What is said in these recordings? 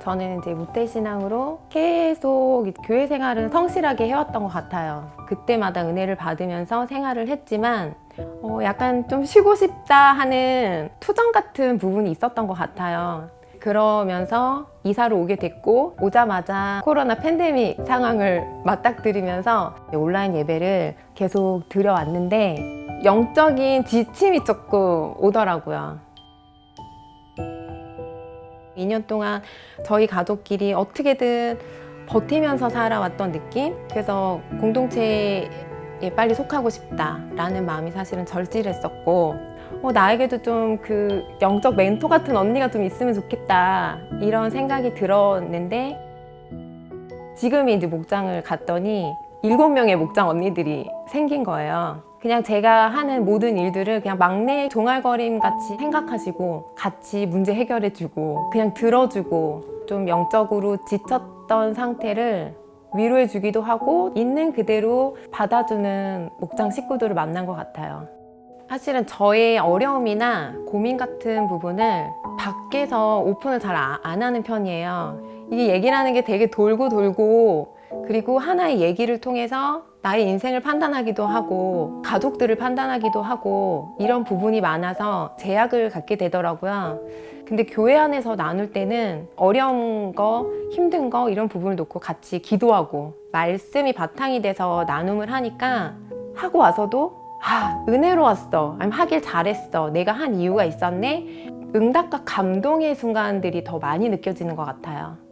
저는 이제 무태신앙으로 계속 이 교회 생활은 성실하게 해왔던 것 같아요. 그때마다 은혜를 받으면서 생활을 했지만 어, 약간 좀 쉬고 싶다 하는 투정 같은 부분이 있었던 것 같아요. 그러면서 이사를 오게 됐고 오자마자 코로나 팬데믹 상황을 맞닥뜨리면서 온라인 예배를 계속 들여왔는데 영적인 지침이 조금 오더라고요. 2년 동안 저희 가족끼리 어떻게든 버티면서 살아왔던 느낌? 그래서 공동체에 빨리 속하고 싶다라는 마음이 사실은 절실했었고, 어, 나에게도 좀 그 영적 멘토 같은 언니가 좀 있으면 좋겠다. 이런 생각이 들었는데, 지금 이제 목장을 갔더니 일곱 명의 목장 언니들이 생긴 거예요. 그냥 제가 하는 모든 일들을 그냥 막내 종알거림 같이 생각하시고 같이 문제 해결해주고 그냥 들어주고 좀 영적으로 지쳤던 상태를 위로해주기도 하고 있는 그대로 받아주는 목장 식구들을 만난 것 같아요. 사실은 저의 어려움이나 고민 같은 부분을 밖에서 오픈을 잘 안 하는 편이에요. 이게 얘기라는 게 되게 돌고 돌고 그리고 하나의 얘기를 통해서 나의 인생을 판단하기도 하고 가족들을 판단하기도 하고 이런 부분이 많아서 제약을 갖게 되더라고요. 근데 교회 안에서 나눌 때는 어려운 거, 힘든 거 이런 부분을 놓고 같이 기도하고 말씀이 바탕이 돼서 나눔을 하니까 하고 와서도 아, 은혜로웠어. 아니면 하길 잘했어. 내가 한 이유가 있었네. 응답과 감동의 순간들이 더 많이 느껴지는 것 같아요.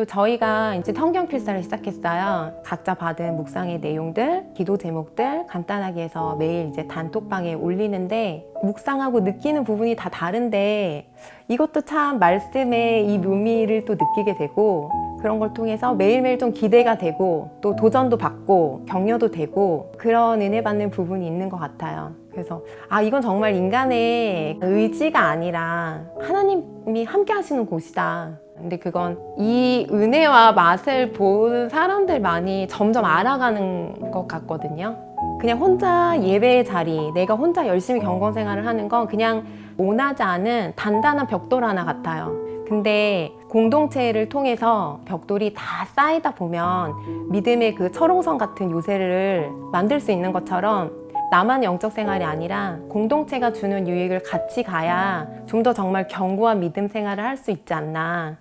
또 저희가 이제 성경 필사를 시작했어요. 각자 받은 묵상의 내용들, 기도 제목들 간단하게 해서 매일 이제 단톡방에 올리는데 묵상하고 느끼는 부분이 다 다른데 이것도 참 말씀의 이 묘미를 또 느끼게 되고 그런 걸 통해서 매일매일 좀 기대가 되고 또 도전도 받고 격려도 되고 그런 은혜 받는 부분이 있는 것 같아요. 그래서 아 이건 정말 인간의 의지가 아니라 하나님이 함께 하시는 곳이다. 근데 그건 이 은혜와 맛을 보는 사람들만이 점점 알아가는 것 같거든요. 그냥 혼자 예배의 자리, 내가 혼자 열심히 경건 생활을 하는 건 그냥 원하지 않은 단단한 벽돌 하나 같아요. 근데 공동체를 통해서 벽돌이 다 쌓이다 보면 믿음의 그 철옹성 같은 요새를 만들 수 있는 것처럼 나만 영적 생활이 아니라 공동체가 주는 유익을 같이 가야 좀 더 정말 견고한 믿음 생활을 할 수 있지 않나.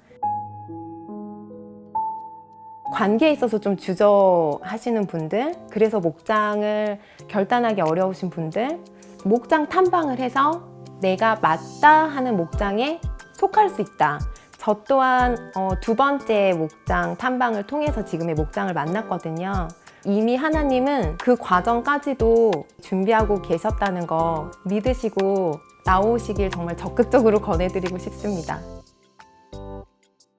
관계에 있어서 좀 주저하시는 분들, 그래서 목장을 결단하기 어려우신 분들, 목장 탐방을 해서 내가 맞다 하는 목장에 속할 수 있다. 저 또한 어, 두 번째 목장 탐방을 통해서 지금의 목장을 만났거든요. 이미 하나님은 그 과정까지도 준비하고 계셨다는 거 믿으시고 나오시길 정말 적극적으로 권해드리고 싶습니다.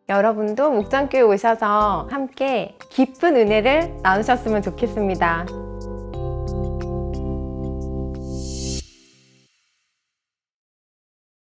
여러분도 목장교회 오셔서 함께 깊은 은혜를 나누셨으면 좋겠습니다.